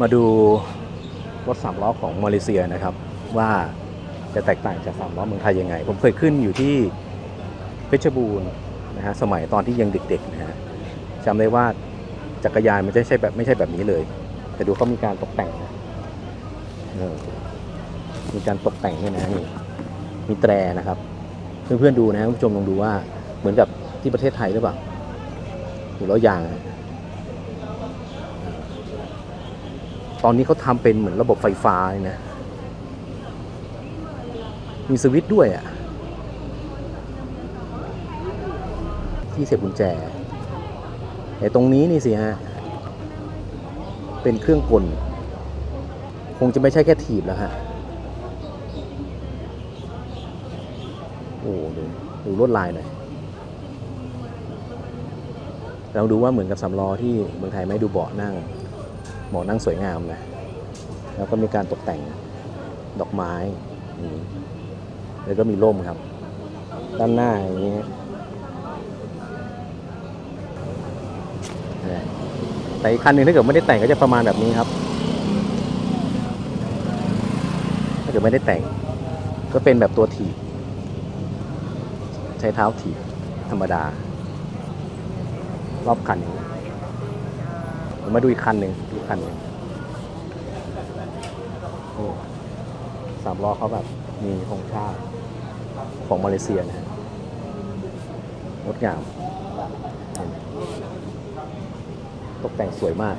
มาดูรถสามล้อของมาเลเซียนะครับ ว่าจะแตกต่างจากสามล้อเมืองไทยยังไง ผมเคยขึ้นอยู่ที่เพชรบูรณ์นะฮะสมัยตอนที่ยังเด็กๆนะฮะจำได้ว่าจักรยานมันไม่ใช่แบบไม่ใช่แบบนี้เลย แต่ดูเขามีการตกแต่งนะมีการตกแต่งเนี่ยนะนี่มีแตรนะครับ เพื่อนๆดูนะคุณผู้ชมลองดูว่าเหมือนกับที่ประเทศไทยหรือเปล่าดูแล้วยางอะ ตอนนี้เขาทำเป็นเหมือนระบบไฟฟ้าเลยนะ มีสวิตช์ด้วยอะ่ะ ที่เสียบกุญแจแต่ตรงนี้นี่สิฮะ เป็นเครื่องกล คงจะไม่ใช่แค่ถีบแล้วฮะ โอ้ดูดูลวดลายหน่อยเราดูว่าเหมือนกับสำล้อที่เมืองไทยไหม่ดูเบาะนั่ง หมอนั่งสวยงามนะ แล้วก็มีการตกแต่งดอกไม้นี่แล้วก็มีร่มครับ ด้านหน้าอย่างนี้แต่อีกคันหนึ่งถ้าเกิดไม่ได้แต่งก็จะประมาณแบบนี้ครับ ถ้าเกิดไม่ได้แต่ง ก็เป็นแบบตัวถีบใช้เท้าถีบธรรมดา รอบคันนี้เดี๋ยว มาดูอีกคันหนึ่งดูอีกคันหนึ่งสามล้อเขาแบบมีธงชาติของมาเลเซียนะฮะงดงามเห็นไหมตกแต่งสวยมาก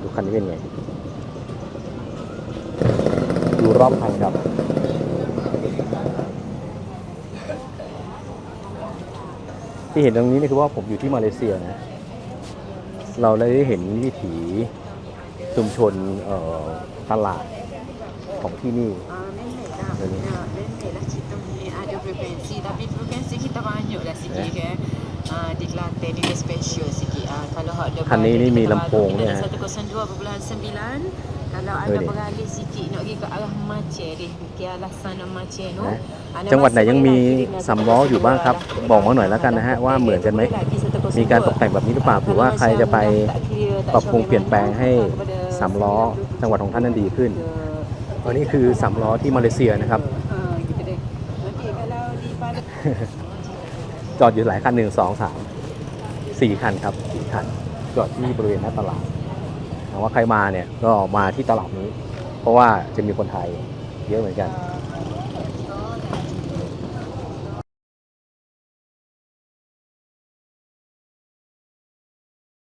ดูคันนี้เป็นไง ดูรอบคันครับ ที่เห็นตรงนี้นี่คือว่าผมอยู่ที่มาเลเซียนะเราได้เห็นวิถีชุมชนตลาดของที่นี่ คันนี้นี่มีลำโพงเนี่ย kita banyak lah sikit Eh. kan. Ah, di Kelantan ni dia special sikit. Ah, kalau hak dia Kan ni- beralih ni mi kita Lampung baru, ni, kita eh. ada 102.9. Kalau Oh, ada ni. beralih sikit nak pergi ke arah Maceh ni, ke arah sana Maceh tu. นะ Anda จังหวัดไหน masuk ยังมี boleh lagi สำล้ออยู่บ้างครับ lah. บอกมาหน่อยแล้วกันนะฮะว่าเหมือนกันไหม มีการตกแต่งแบบนี้หรือเปล่าหรือว่าใครจะไปปรับปรุงเปลี่ยนแปลงให้สามล้อจังหวัดของท่านนั้นดีขึ้นอันนี้คือสามล้อที่มาเลเซียนะครับ Ah, gitu deh. Nanti kalau di pada จอดอยู่หลายคันหนึ่งสองสามสี่คันครับสี่คัน จอดที่บริเวณหน้าตลาดถาม ว่าใครมาเนี่ยก็มาที่ตลาดนี้ เพราะว่าจะมีคนไทยเยอะเหมือนกัน